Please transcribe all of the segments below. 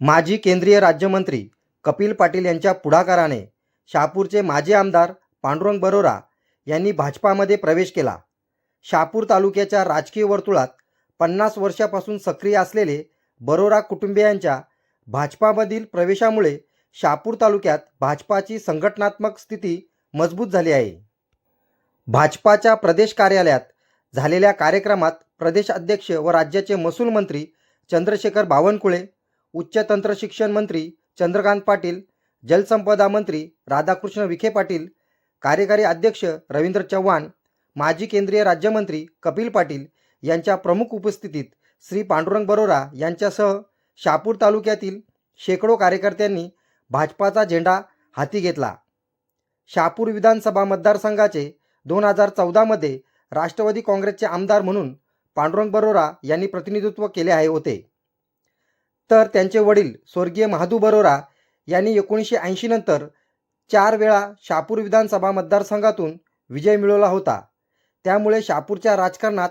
माजी केंद्रीय राज्यमंत्री कपिल पाटील यांच्या पुढाकाराने शहापूरचे माजी आमदार पांडुरंग बरोरा यांनी भाजपामध्ये प्रवेश केला. शहापूर तालुक्याच्या राजकीय वर्तुळात पन्नास वर्षापासून सक्रिय असलेले बरोरा कुटुंबियांच्या भाजपामधील प्रवेशामुळे शहापूर तालुक्यात भाजपाची संघटनात्मक स्थिती मजबूत झाली आहे. भाजपाच्या प्रदेश कार्यालयात झालेल्या कार्यक्रमात प्रदेश अध्यक्ष व राज्याचे महसूल मंत्री चंद्रशेखर बावनकुळे उच्च तंत्र शिक्षण मंत्री चंद्रकांत पाटील जलसंपदा मंत्री राधाकृष्ण विखे पाटील कार्यकारी अध्यक्ष रवींद्र चव्हाण माजी केंद्रीय राज्यमंत्री कपिल पाटील यांच्या प्रमुख उपस्थितीत श्री पांडुरंग बरोरा यांच्यासह शापूर तालुक्यातील शेकडो कार्यकर्त्यांनी भाजपाचा झेंडा हाती घेतला. शापूर विधानसभा मतदारसंघाचे दोन हजार चौदामध्ये राष्ट्रवादी काँग्रेसचे आमदार म्हणून पांडुरंग बरोरा यांनी प्रतिनिधित्व केले आहे होते. तर त्यांचे वडील स्वर्गीय महादू बरोरा यांनी एकोणीसशे ऐंशी नंतर चार वेळा शापूर विधानसभा मतदारसंघातून विजय मिळवला होता. त्यामुळे शापूरच्या राजकारणात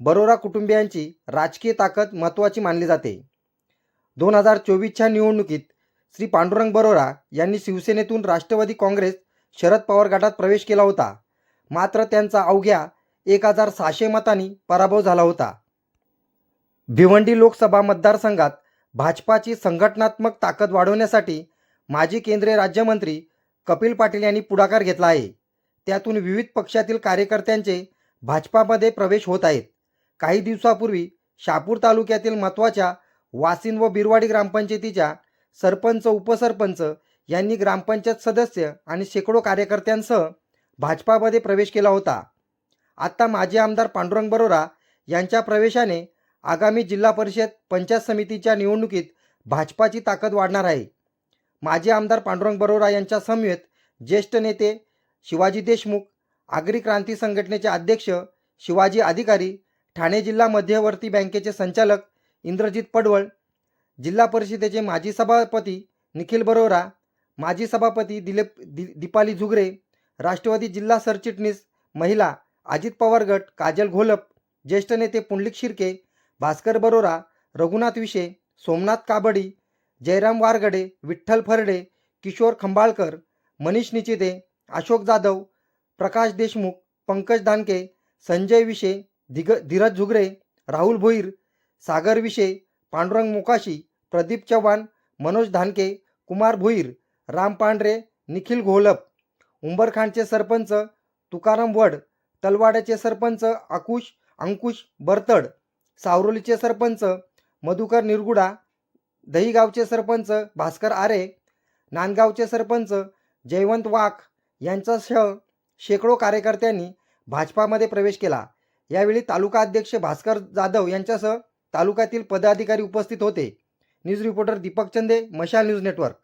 बरोरा कुटुंबियांची राजकीय ताकद महत्त्वाची मानली जाते. दोन हजार चोवीसच्या निवडणुकीत श्री पांडुरंग बरोरा यांनी शिवसेनेतून राष्ट्रवादी काँग्रेस शरद पवार गटात प्रवेश केला होता. मात्र त्यांचा अवघ्या एक हजार सहाशे मतांनी पराभव झाला होता. भिवंडी लोकसभा मतदारसंघात भाजपाची संघटनात्मक ताकद वाढवण्यासाठी माजी केंद्रीय राज्यमंत्री कपिल पाटील यांनी पुढाकार घेतला आहे. त्यातून विविध पक्षातील कार्यकर्त्यांचे भाजपामध्ये प्रवेश होत आहेत. काही दिवसापूर्वी शापूर तालुक्यातील महत्त्वाच्या वासिन व बिरवाडी ग्रामपंचायतीच्या सरपंच उपसरपंच यांनी ग्रामपंचायत सदस्य आणि शेकडो कार्यकर्त्यांसह भाजपामध्ये प्रवेश केला होता. आत्ता माजी आमदार पांडुरंग बरोरा यांच्या प्रवेशाने आगामी जिल्हा परिषद पंचायत समितीच्या निवडणुकीत भाजपाची ताकद वाढणार आहे. माजी आमदार पांडुरंग बरोरा यांच्या समवेत ज्येष्ठ नेते शिवाजी देशमुख आगरी क्रांती संघटनेचे अध्यक्ष शिवाजी अधिकारी ठाणे जिल्हा मध्यवर्ती बँकेचे संचालक इंद्रजित पडवळ जिल्हा परिषदेचे माजी सभापती निखिल बरोरा माजी सभापती दिलीप दि दीपाली झुगरे राष्ट्रवादी जिल्हा सरचिटणीस महिला अजित पवार गट काजल घोलप ज्येष्ठ नेते पुंडलिक शिर्के भास्कर बरोरा रघुनाथ विशे सोमनाथ काबडी जयराम वारगडे विठ्ठल फरडे किशोर खंबाळकर मनीष निचिते अशोक जाधव प्रकाश देशमुख पंकज दानके संजय विशे दिग धीरज झुगरे राहुल भोईर सागर विशे पांडुरंग मोकाशी प्रदीप चव्हाण मनोज धानके कुमार भोईर राम पांढरे निखिल घोलप उंबरखांडचे सरपंच तुकाराम वड तलवाड्याचे सरपंच आकुश अंकुश बरतड सावरोलीचे सरपंच मधुकर निरगुडा दहीगावचे सरपंच भास्कर आरे नांदगावचे सरपंच जयवंत वाघ यांच्यासह शेकडो कार्यकर्त्यांनी भाजपामध्ये प्रवेश केला. यावेळी तालुका अध्यक्ष भास्कर जाधव यांच्यासह तालुक्यातील पदाधिकारी उपस्थित होते. न्यूज रिपोर्टर दीपक चंदे मशाल न्यूज नेटवर्क.